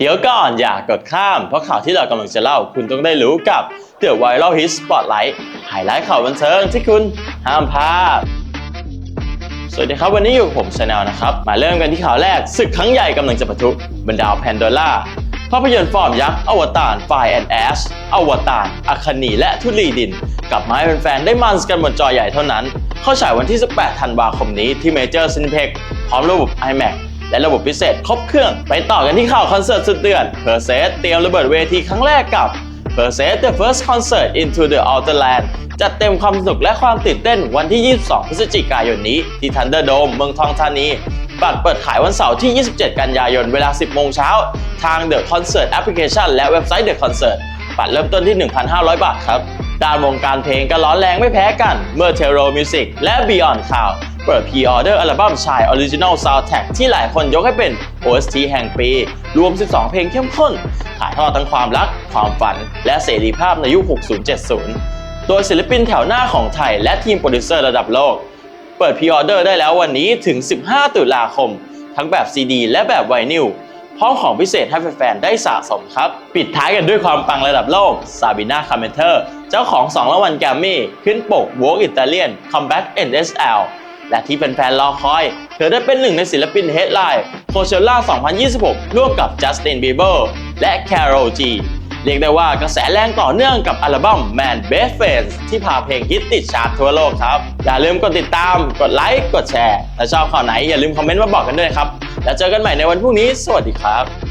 เดี๋ยวก่อนอย่ากดข้าม เพราะข่าวที่เรากำลังจะเล่าคุณต้องได้รู้กับ The Viral Hit Spotlight ไฮไลท์ข่าวบันเทิงที่คุณห้ามพลาดสวัสดีครับ วันนี้อยู่ผมชาแนลนะครับ มาเริ่มกันที่ข่าวแรกศึกครั้งใหญ่กำลังจะปะทุบรรดาแพนโดล่าภาพยนตร์ฟอร์มยักษ์อวตารไฟแอนแอชอวตารอัคนีและทุลีดิน กลับมาให้แฟนๆได้มันกันบนจอใหญ่เท่านั้น เข้าฉายวันที่ 18 ธันวาคมนี้ที่เมเจอร์ซินิเพ็กพร้อมระบบ iMac และระบบพิเศษครบเครื่อง ไปต่อกันที่ข่าวคอนเสิร์ตสุดเดือดเพอร์เซสเตรียมระเบิดเวทีครั้งแรกกับ p e r s e The First Concert Into the Outer Land จัดเต็มความสนุกและความตื่นเต้นวันที่ 22 พฤศจิกายนนี้ ที่ Thunderdome เมืองทองธานี บัตรเปิดขายวันเสาร์ที่ 27 กันยายนเวลา 10 โมงเช้า ทาง The Concert Application และเว็บไซต์ The Concert บัตรเริ่มต้นที่ 1,500 บาทครับ ด้านวงการเพลงก็ร้อนแรงไม่แพ้กัน เมื่อ t e r o Music และ Beyond Cloud เปิดพรีออเดอร์อัลบั้มชาย Original Soundtrack ที่หลายคนยกให้เป็น OST แห่งปี รวม 12 เพลงเข้มข้นถ่ายทอดทั้งความรัก ความฝัน และเสรีภาพในยุค 60-70 โดยศิลปินแถวหน้าของไทยและทีมโปรดิวเซอร์ระดับโลก เปิดพรีออเดอร์ได้แล้ววันนี้ถึง 15 ตุลาคม ทั้งแบบซีดีและแบบไวนิลพร้อมของพิเศษให้แฟนๆ ได้สะสมครับ ปิดท้ายกันด้วยความปังระดับโลกซาบิน่าคาร์เมนเทอร์ เจ้าของ 2 รางวัลแกรมมี่ ขึ้นปก Vogue Italian Comeback NSL และที่แฟนๆรอคอย เธอได้เป็นหนึ่งในศิลปินเฮดไลน์โคเชล่า 2026 ร่วมกับจัสตินบีเบอร์และ Carol G เรียกได้ว่ากระแสแรงต่อเนื่องกับอัลบั้ม Man Best Friends ที่พาเพลงฮิตติดชาร์ตทั่วโลกครับ อย่าลืมกดติดตาม กดไลค์ กดแชร์ ถ้าชอบข่าวไหนอย่าลืมคอมเมนต์มาบอกกันด้วยครับ แล้วเจอกันใหม่ในวันพรุ่งนี้ สวัสดีครับ